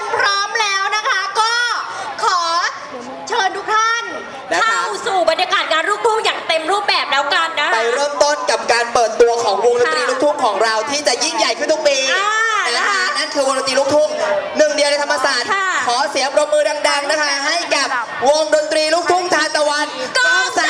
คนพร้อมแล้วนะคะ ก็ขอเชิญทุกท่านนะคะ เข้าสู่บรรยากาศงานลูกทุ่งอย่างเต็มรูปแบบแล้วกันนะ ไปคะเริ่มต้นกับการเปิดตัวของวงดนตรีค่ะลูกทุ่งของเราที่จะยิ่งใหญ่ขึ้นทุกปีอ่านะนะคะคะนั่นคือวงดนตรีลูกทุ่งหนึ่งเดียวในธรรมศาสตร์ ค่ะขอเสียงปรบมือดัง ๆ นะคะ ให้กับวงดนตรีลูกทุ่งทานตะวันกองสารธรรม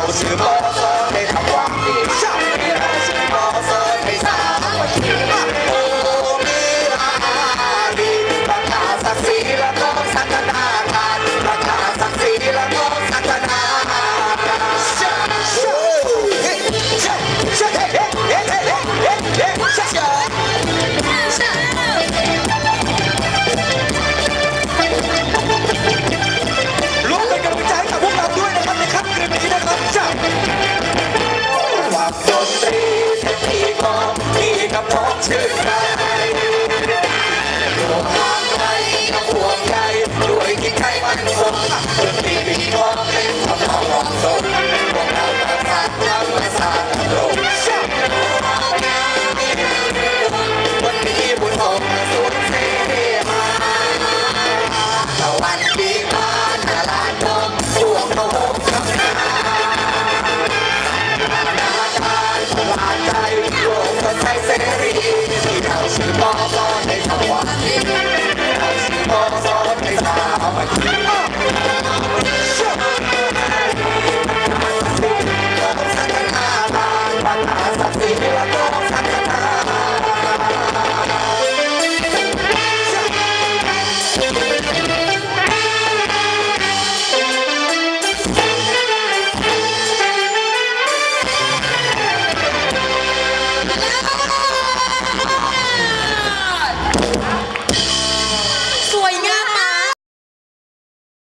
我是你